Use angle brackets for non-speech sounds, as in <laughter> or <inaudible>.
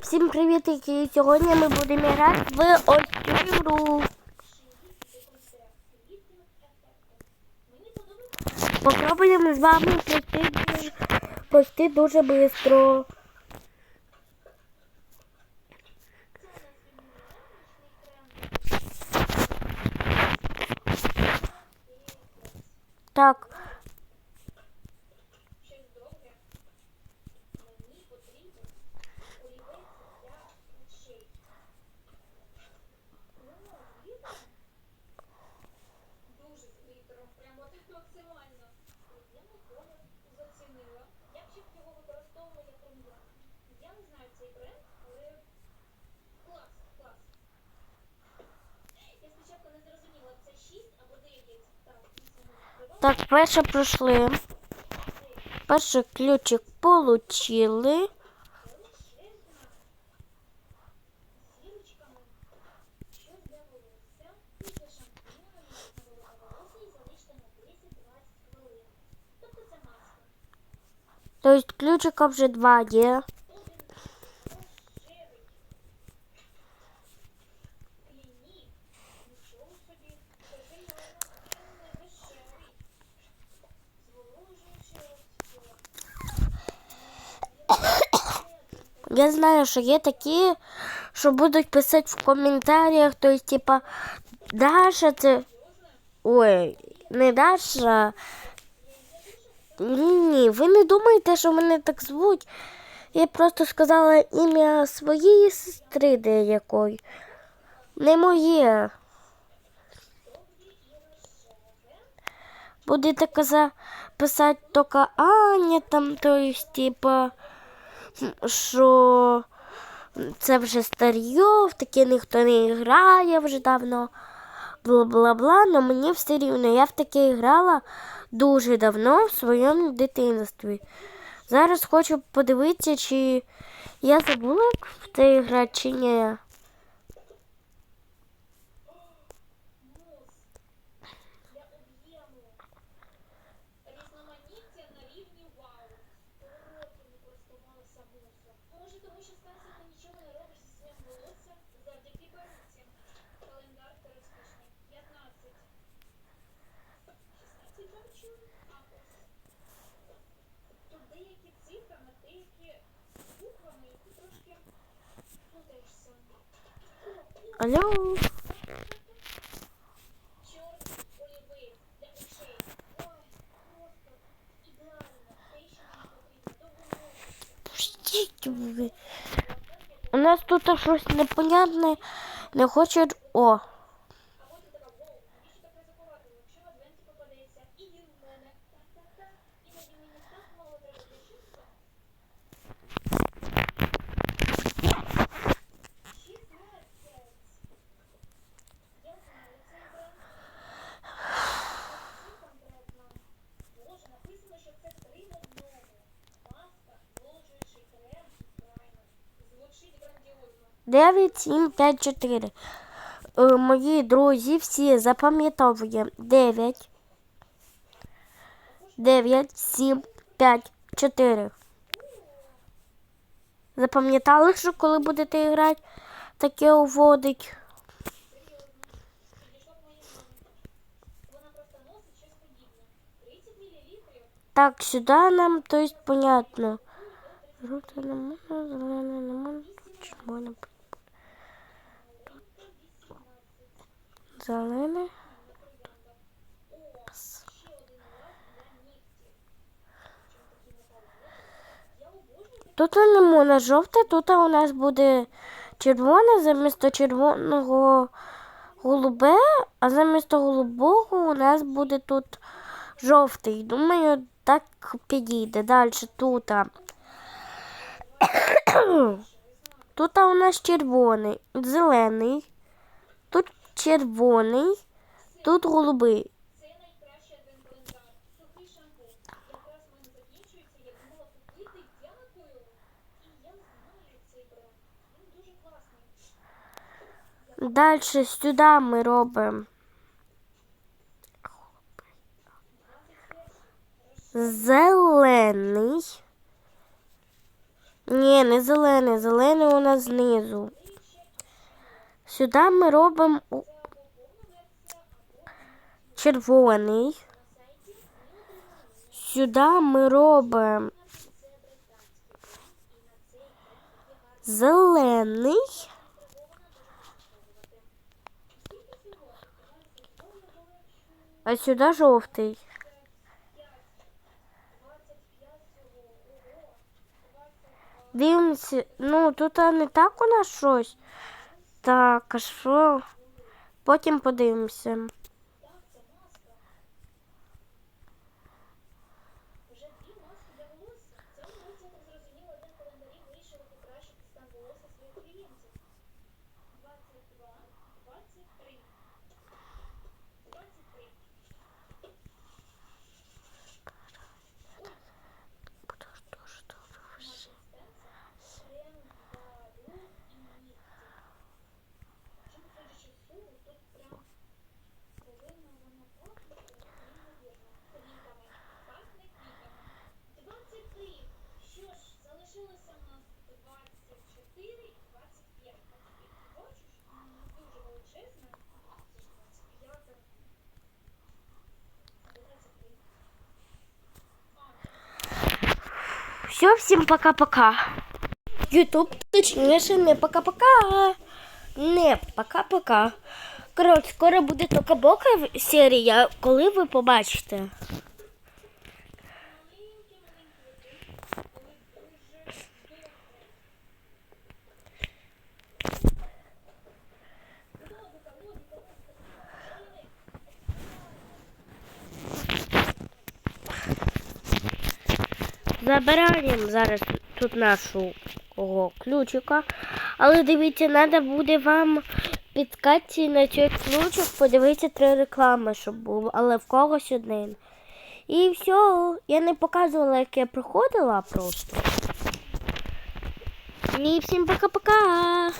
Всім привіт! І сьогодні ми будемо грати в ось цю гру. Попробуємо з вами пройти дуже, пройти дуже швидко. Так. Максимально. Я ніколи зацінила. Я б ще б його використовувала як прем'єр. Я не знаю цей бренд, але клас, клас. Я спочатку не зрозуміла, це 6 або 9. Так, Так, перше пройшли. Перший ключик получили. Тобто ключика вже два є. Зволожуючи Я знаю, що є такі, що будуть писати в коментарях, тобто, типа, Даша це. Ой, не Даша. Ні, ні, ви не думаєте, що мене так звуть. Я просто сказала ім'я своєї сестри деякої. Не моє. Будете каза, писати тільки Аня там, то типа, що це вже старьо, в таке ніхто не грає вже давно. Бла-бла-бла, але мені все рівно. Я в таке грала дуже давно в своєму дитинстві. Зараз хочу подивитися, чи я забула, в цей гра, чи ні. Довгоносик. Пустіть ви. У нас тут щось непонятне. Не хоче. О. А от і така, воу, навіщо таке закувати? Якщо в адвенті попадеться, і він в мене. Так-так-так. Іноді мені так мало треба для щастя. Шістнадцять. Я знаю цей бренд. Це конкретно. Боже, написано, що це три в одному. Маска, зволожуючий крем, праймер. Звучить грандіозно. 9, 7, 5, 4. Е, Мої друзі всі запам'ятовуємо 9, 9, 7, 5, 4. Запам'ятали, що коли будете грати, таке уводить. Підійшла к моїй мамі. Вона просто носить щось подібне. 30 мл. Так, сюди нам, то есть, понятно. Жовте не можна, зелене не можна, червоне. Тут Пс. Тут не можна жовте, тут у нас буде червоне замісто червоного голубе, а замісто голубого у нас буде тут жовтий. Думаю, так підійде. Далі тут. <coughs> Тут у нас червоний, зелений, червоний, тут голубий. Далі сюди ми робимо зелений. Ні, не зелений, зелений у нас знизу. Сюди ми робимо червоний. Сюди ми робимо зелений. А сюди жовтий. Дивимося, ну тут не так у нас щось. Так, а що? Потім подивимося. Все, всім пока-пока. Ютуб, точніше, не пока-пока. Не пока-пока. Коротше, скоро буде тока-бока серія, коли ви побачите. Забираємо зараз тут нашого ключика. Але дивіться, треба буде вам підкати на цей ключик подивитися три реклами, щоб було, але в когось один. І все, я не показувала, як я проходила просто. І всім пока-пока.